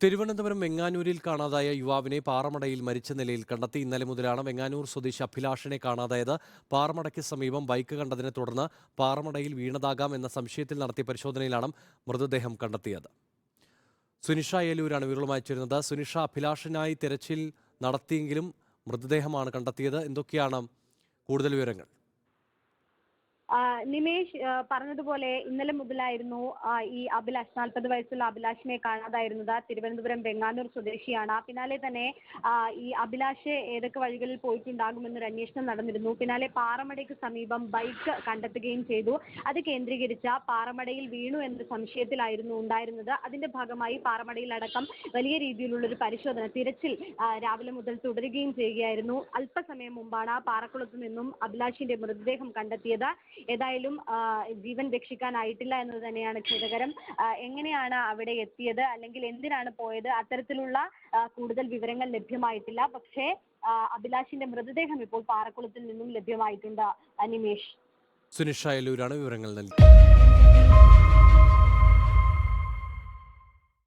തിരുവനന്തപുരം വെങ്ങാനൂരിൽ കാണാതായ യുവാവിനെ പാറമടയിൽ മരിച്ച നിലയിൽ കണ്ടെത്തി. ഇന്നലെ മുതലാണ് വെങ്ങാനൂർ സ്വദേശി അഭിലാഷിനെ കാണാതായത്. പാറമടയ്ക്ക് സമീപം ബൈക്ക് കണ്ടതിനെ തുടർന്ന് പാറമടയിൽ വീണതാകാം എന്ന സംശയത്തിൽ നടത്തിയ പരിശോധനയിലാണ് മൃതദേഹം കണ്ടെത്തിയത്. സുനിഷ ഏലൂരാണ് വിവരങ്ങളുമായി ചേരുന്നത് സുനിഷ അഭിലാഷിനായി തിരച്ചിൽ നടത്തിയെങ്കിലും മൃതദേഹമാണ് കണ്ടെത്തിയത്. എന്തൊക്കെയാണ് കൂടുതൽ വിവരങ്ങൾ? നിമേഷ് പറഞ്ഞതുപോലെ ഇന്നലെ മുതലായിരുന്നു ഈ അഭിലാഷ് നാൽപ്പത് വയസ്സുള്ള അഭിലാഷിനെ കാണാതായിരുന്നത്. തിരുവനന്തപുരം വെങ്ങാനൂർ സ്വദേശിയാണ്. പിന്നാലെ തന്നെ ഈ അഭിലാഷ് ഏതൊക്കെ വഴികളിൽ പോയിട്ടുണ്ടാകുമെന്നൊരു അന്വേഷണം നടന്നിരുന്നു. പിന്നാലെ പാറമടയ്ക്ക് സമീപം ബൈക്ക് കണ്ടെത്തുകയും ചെയ്തു. അത് കേന്ദ്രീകരിച്ച പാറമടയിൽ വീണു എന്ന സംശയത്തിലായിരുന്നു ഉണ്ടായിരുന്നത്. അതിന്റെ ഭാഗമായി പാറമടയിലടക്കം വലിയ രീതിയിലുള്ള ഒരു പരിശോധന തിരച്ചിൽ രാവിലെ മുതൽ തുടരുകയും ചെയ്യുകയായിരുന്നു. അല്പസമയം മുമ്പാണ് പാറക്കുളത്ത് നിന്നും അഭിലാഷിന്റെ മൃതദേഹം കണ്ടെത്തിയത്. ഏതായാലും ജീവൻ രക്ഷിക്കാനായിട്ടില്ല എന്നത് തന്നെയാണ് ഖേദകരം. എങ്ങനെയാണ് അവിടെ എത്തിയത്? അല്ലെങ്കിൽ എന്തിനാണ് പോയത്? അത്തരത്തിലുള്ള കൂടുതൽ വിവരങ്ങൾ ലഭ്യമായിട്ടില്ല. പക്ഷേ അഭിലാഷിന്റെ മൃതദേഹം ഇപ്പോൾ പാറക്കുളത്തിൽ നിന്നും ലഭ്യമായിട്ടുണ്ട്. അനിമേഷ്. സുനിഷ വിവരങ്ങൾ നൽകിയത്